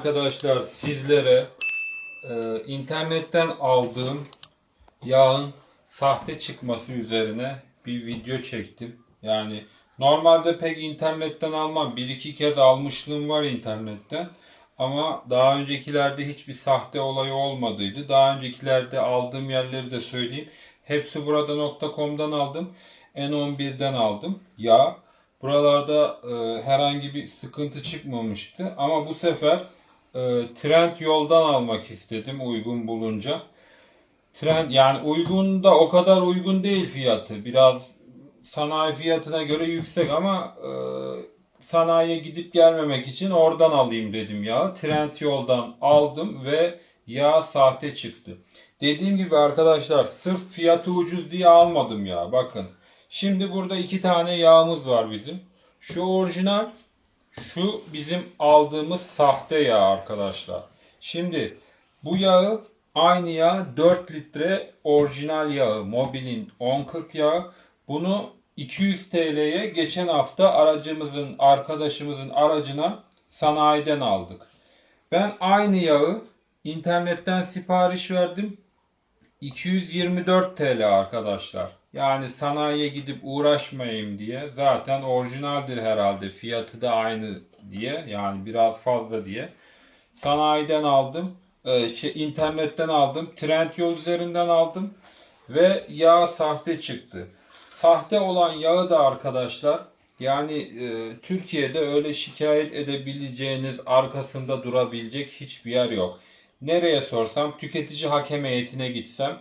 arkadaşlar sizlere e, internetten aldığım yağın sahte çıkması üzerine bir video çektim. Yani normalde pek internetten almam. Bir iki kez almışlığım var internetten. Ama daha öncekilerde hiçbir sahte olayı olmadıydı. Daha öncekilerde aldığım yerleri de söyleyeyim. Hepsi burada.com'dan aldım. N11'den aldım. Yağ. Buralarda e, herhangi bir sıkıntı çıkmamıştı. Ama bu sefer e, Trend yoldan almak istedim uygun bulunca. Trend yani uygun da o kadar uygun değil fiyatı. Biraz sanayi fiyatına göre yüksek ama e, sanayiye gidip gelmemek için oradan alayım dedim ya. Trend yoldan aldım ve yağ sahte çıktı. Dediğim gibi arkadaşlar sırf fiyatı ucuz diye almadım ya. Bakın. Şimdi burada iki tane yağımız var bizim. Şu orijinal, şu bizim aldığımız sahte yağ arkadaşlar. Şimdi bu yağı aynı yağ 4 litre orijinal yağı. Mobil'in 1040 yağı. Bunu 200 TL'ye geçen hafta aracımızın, arkadaşımızın aracına sanayiden aldık. Ben aynı yağı internetten sipariş verdim. 224 TL arkadaşlar. Yani sanayiye gidip uğraşmayayım diye. Zaten orijinaldir herhalde. Fiyatı da aynı diye. Yani biraz fazla diye. Sanayiden aldım. Ee, şey, internetten aldım. Trendyol üzerinden aldım. Ve yağ sahte çıktı. Sahte olan yağı da arkadaşlar yani e, Türkiye'de öyle şikayet edebileceğiniz arkasında durabilecek hiçbir yer yok. Nereye sorsam tüketici hakem heyetine gitsem e,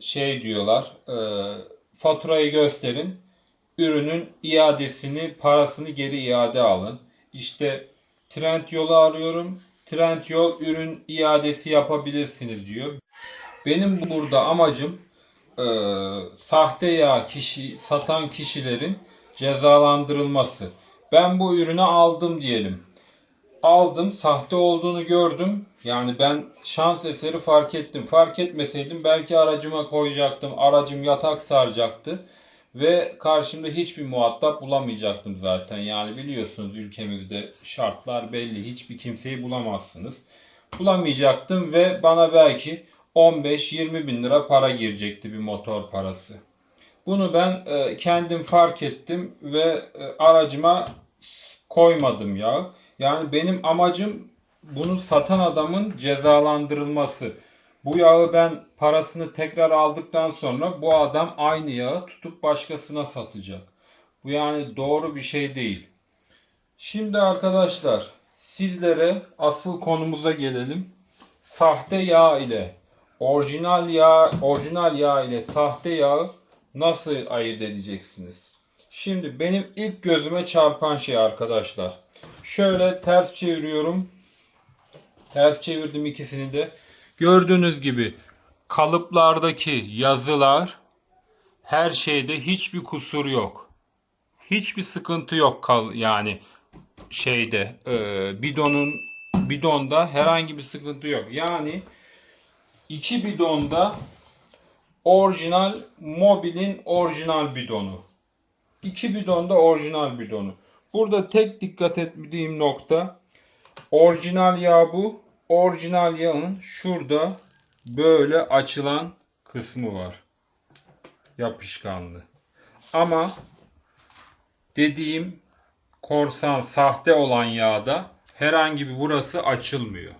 şey diyorlar e, faturayı gösterin ürünün iadesini parasını geri iade alın. İşte trend yolu arıyorum. Trend yol ürün iadesi yapabilirsiniz diyor. Benim burada amacım e, sahte yağ kişi satan kişilerin cezalandırılması. Ben bu ürünü aldım diyelim. Aldım, sahte olduğunu gördüm. Yani ben şans eseri fark ettim. Fark etmeseydim belki aracıma koyacaktım. Aracım yatak saracaktı. Ve karşımda hiçbir muhatap bulamayacaktım zaten. Yani biliyorsunuz ülkemizde şartlar belli. Hiçbir kimseyi bulamazsınız. Bulamayacaktım ve bana belki 15-20 bin lira para girecekti bir motor parası. Bunu ben e, kendim fark ettim ve e, aracıma koymadım ya. Yani benim amacım bunu satan adamın cezalandırılması. Bu yağı ben parasını tekrar aldıktan sonra bu adam aynı yağı tutup başkasına satacak. Bu yani doğru bir şey değil. Şimdi arkadaşlar sizlere asıl konumuza gelelim. Sahte yağ ile orijinal yağ, orijinal yağ ile sahte yağı nasıl ayırt edeceksiniz? Şimdi benim ilk gözüme çarpan şey arkadaşlar. Şöyle ters çeviriyorum. Ters çevirdim ikisini de. Gördüğünüz gibi kalıplardaki yazılar her şeyde hiçbir kusur yok. Hiçbir sıkıntı yok kal yani şeyde e, bidonun bidonda herhangi bir sıkıntı yok. Yani iki bidonda orijinal mobilin orijinal bidonu. İki bidonda orijinal bidonu. Burada tek dikkat etmediğim nokta orijinal yağ bu. Orijinal yağın şurada böyle açılan kısmı var. Yapışkanlı. Ama dediğim korsan sahte olan yağda herhangi bir burası açılmıyor.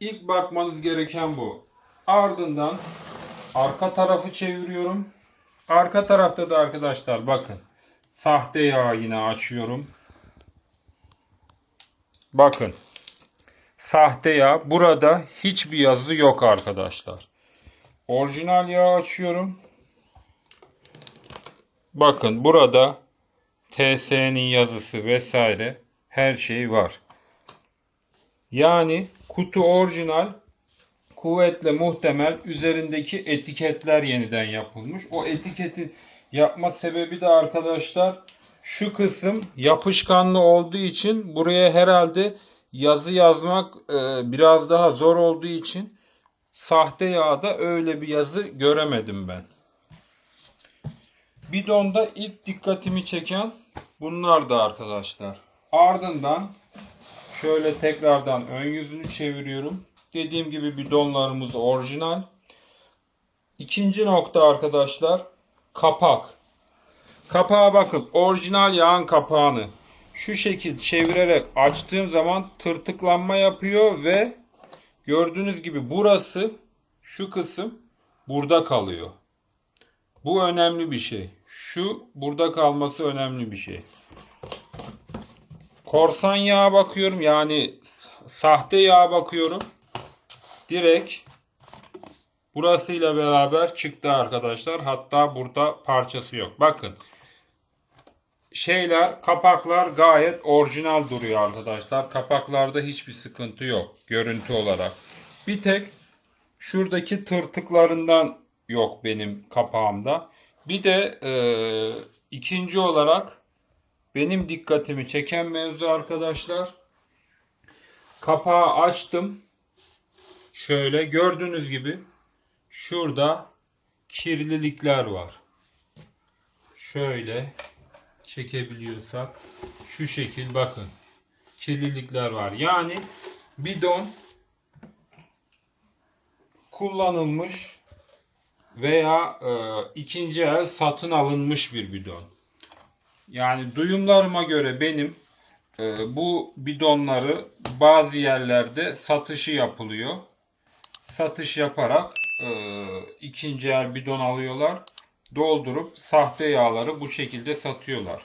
İlk bakmanız gereken bu. Ardından arka tarafı çeviriyorum. Arka tarafta da arkadaşlar bakın. Sahte yağ yine açıyorum. Bakın. Sahte yağ. Burada hiçbir yazı yok arkadaşlar. Orijinal yağ açıyorum. Bakın burada TS'nin yazısı vesaire her şey var. Yani kutu orijinal kuvvetle muhtemel üzerindeki etiketler yeniden yapılmış. O etiketin yapma sebebi de arkadaşlar şu kısım yapışkanlı olduğu için buraya herhalde yazı yazmak e, biraz daha zor olduğu için sahte yağda öyle bir yazı göremedim ben. Bidonda ilk dikkatimi çeken bunlar da arkadaşlar. Ardından Şöyle tekrardan ön yüzünü çeviriyorum. Dediğim gibi bidonlarımız orijinal. İkinci nokta arkadaşlar kapak. Kapağa bakın orijinal yağın kapağını şu şekil çevirerek açtığım zaman tırtıklanma yapıyor ve gördüğünüz gibi burası şu kısım burada kalıyor. Bu önemli bir şey. Şu burada kalması önemli bir şey. Korsan yağa bakıyorum yani sahte yağa bakıyorum. Direkt burasıyla beraber çıktı arkadaşlar. Hatta burada parçası yok. Bakın. Şeyler, kapaklar gayet orijinal duruyor arkadaşlar. Kapaklarda hiçbir sıkıntı yok görüntü olarak. Bir tek şuradaki tırtıklarından yok benim kapağımda. Bir de e, ikinci olarak benim dikkatimi çeken mevzu arkadaşlar. Kapağı açtım. Şöyle gördüğünüz gibi şurada kirlilikler var. Şöyle çekebiliyorsak şu şekil bakın. Kirlilikler var. Yani bidon kullanılmış veya e, ikinci el satın alınmış bir bidon. Yani duyumlarıma göre benim e, bu bidonları bazı yerlerde satışı yapılıyor. Satış yaparak ikinci el bidon alıyorlar. Doldurup sahte yağları bu şekilde satıyorlar.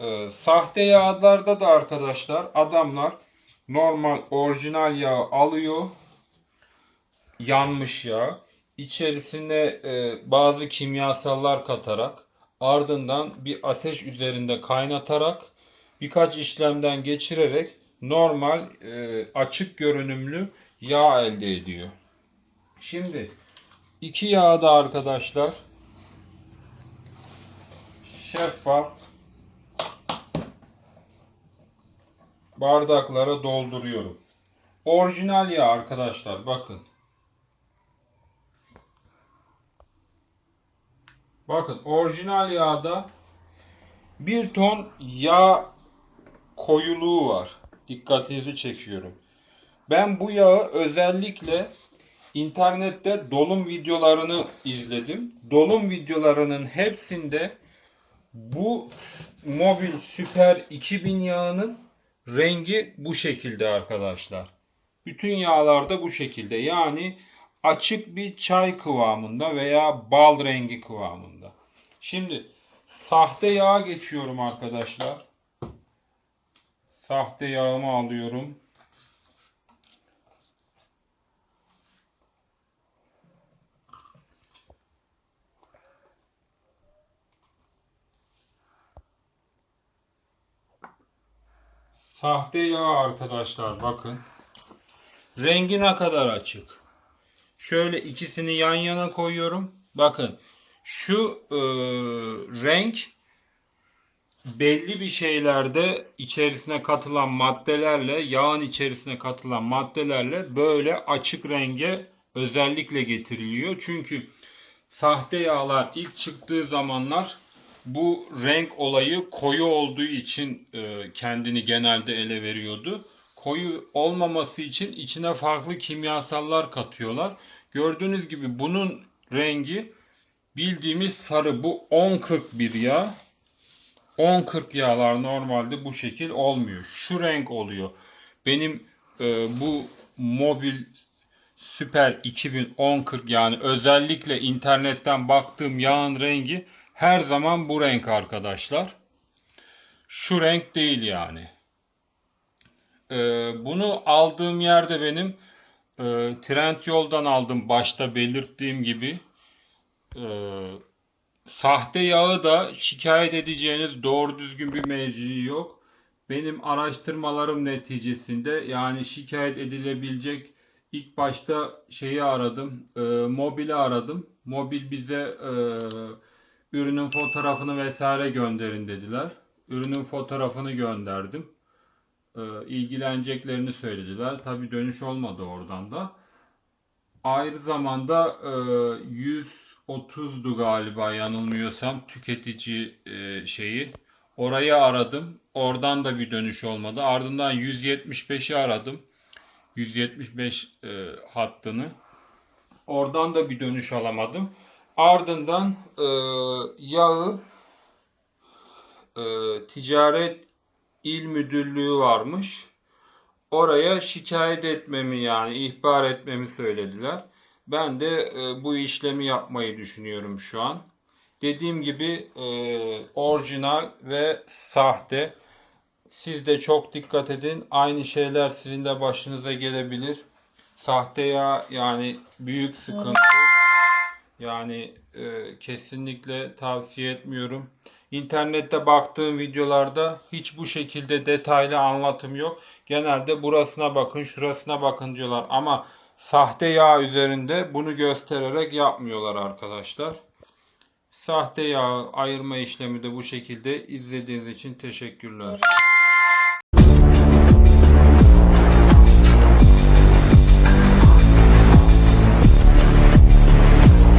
E, sahte yağlarda da arkadaşlar adamlar normal orijinal yağı alıyor. Yanmış yağ. İçerisine e, bazı kimyasallar katarak ardından bir ateş üzerinde kaynatarak birkaç işlemden geçirerek normal e, açık görünümlü yağ elde ediyor. Şimdi iki yağı da arkadaşlar şeffaf bardaklara dolduruyorum. Orijinal yağ arkadaşlar bakın. Bakın orijinal yağda bir ton yağ koyuluğu var. Dikkatinizi çekiyorum. Ben bu yağı özellikle internette dolum videolarını izledim. Dolum videolarının hepsinde bu Mobil Süper 2000 yağının rengi bu şekilde arkadaşlar. Bütün yağlarda bu şekilde. Yani açık bir çay kıvamında veya bal rengi kıvamında. Şimdi sahte yağa geçiyorum arkadaşlar. Sahte yağımı alıyorum. Sahte yağ arkadaşlar bakın. Rengi ne kadar açık. Şöyle ikisini yan yana koyuyorum. Bakın şu e, renk belli bir şeylerde içerisine katılan maddelerle yağın içerisine katılan maddelerle böyle açık renge özellikle getiriliyor. Çünkü sahte yağlar ilk çıktığı zamanlar bu renk olayı koyu olduğu için e, kendini genelde ele veriyordu. Koyu olmaması için içine farklı kimyasallar katıyorlar. Gördüğünüz gibi bunun rengi bildiğimiz sarı. Bu 1041 yağ. 1040 yağlar normalde bu şekil olmuyor. Şu renk oluyor. Benim e, bu mobil Süper 2010-40 yani özellikle internetten baktığım yağın rengi her zaman bu renk arkadaşlar. Şu renk değil yani. Ee, bunu aldığım yerde benim e, Trendyol'dan aldım başta belirttiğim gibi. Ee, sahte yağı da şikayet edeceğiniz doğru düzgün bir mevzi yok. Benim araştırmalarım neticesinde yani şikayet edilebilecek ilk başta şeyi aradım. E, mobili aradım. Mobil bize e, ürünün fotoğrafını vesaire gönderin dediler. Ürünün fotoğrafını gönderdim. E, ilgileneceklerini söylediler. Tabi dönüş olmadı oradan da. Ayrı zamanda e, 130'du galiba yanılmıyorsam tüketici e, şeyi. Orayı aradım. Oradan da bir dönüş olmadı. Ardından 175'i aradım. 175 e, hattını. Oradan da bir dönüş alamadım. Ardından e, yağı e, ticaret il müdürlüğü varmış. Oraya şikayet etmemi yani ihbar etmemi söylediler. Ben de e, bu işlemi yapmayı düşünüyorum şu an. Dediğim gibi e, orijinal ve sahte. Siz de çok dikkat edin. Aynı şeyler sizin de başınıza gelebilir. Sahte yağ yani büyük sıkıntı. Yani e, kesinlikle tavsiye etmiyorum. İnternette baktığım videolarda hiç bu şekilde detaylı anlatım yok. Genelde burasına bakın, şurasına bakın diyorlar ama sahte yağ üzerinde bunu göstererek yapmıyorlar arkadaşlar. Sahte yağ ayırma işlemi de bu şekilde izlediğiniz için teşekkürler.